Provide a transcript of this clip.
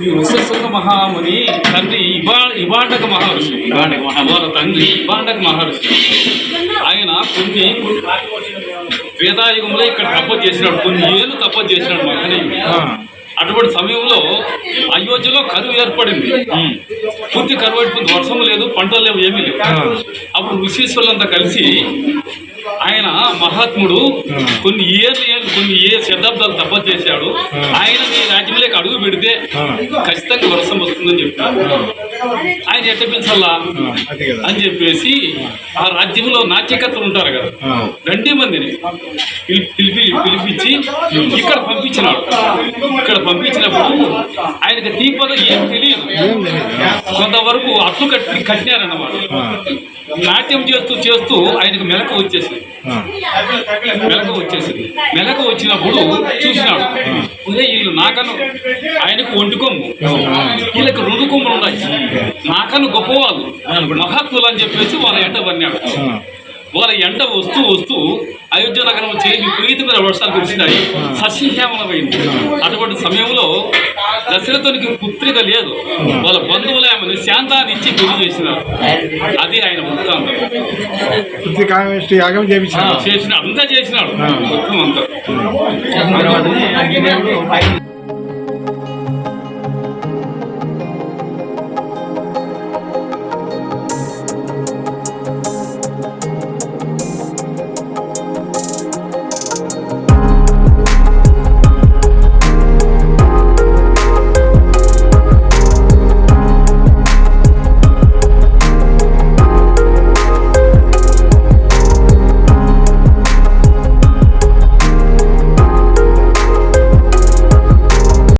ఈ మహాముని తండ్రి ఇబా ఇబాండక మహర్షి. వాళ్ళ తండ్రి ఇబాండక మహర్షి. ఆయన కొన్ని వేదాయుగంలో ఇక్కడ తప్ప చేసినాడు కొన్ని ఏళ్ళు తప్ప చేసినాడు మహనీయుడు అటువంటి సమయంలో అయోధ్యలో కరువు ఏర్పడింది. పూర్తి కరువు అయిపోయింది. వర్షం లేదు పంటలు లేవు ఏమీ లేవు. అప్పుడు ఋషీశ్వరులంతా కలిసి ఆయన మహాత్ముడు. కొన్ని ఏళ్ళు ఏళ్ళు కొన్ని ఏ శతాబ్దాలు తప్ప చేశాడు. ఆయన మీ రాజ్యంలోకి అడుగు పెడితే ఖచ్చితంగా వర్షం వస్తుందని చెప్పారు ఆయన ఎట్ట పిలిచాలా? అని చెప్పేసి ఆ రాజ్యంలో నాట్యకర్తలు ఉంటారు కదా. రెండే మందిని పిలి- పిలిపి పిలిపించి ఇక్కడ పంపించినాడు. ఇక్కడ పంపించినప్పుడు ఆయనకి దీపద ఏం తెలియదు. కొంతవరకు అట్లు కట్టి కట్టినారన్నమాట. నాట్యం చేస్తూ చేస్తూ ఆయనకు మెలకు వచ్చేసింది. మెలకు వచ్చేసింది. మెలకు వచ్చినప్పుడు చూసినాడు. ఒరే వీళ్ళు నాకను ఆయనకు ఒంటి కొమ్ము వీళ్ళకి రెండు కొమ్ములు ఉన్నాయి. నాకను గొప్పవాళ్ళు మహాత్ములు అని చెప్పేసి వాళ్ళ ఎంట పడినాడు ఆ. వాళ్ళ ఎంట వస్తూ వస్తూ అయోధ్య నగరం వచ్చి విపరీతమైన వర్షాలు కురిసినాయి. సస్యశ్యామలమైంది అటువంటి సమయంలో దశరథునికి పుత్రిక లేదు. వాళ్ళ బంధువులు ఆమెను శాంతాన్ని ఇచ్చి పెళ్ళి చేసినారు. అది ఆయన వృత్తాంతం. యాగం ఆ, చేయించాడు చేసిన అంతా చేసినాడు. మొత్తం అంతా.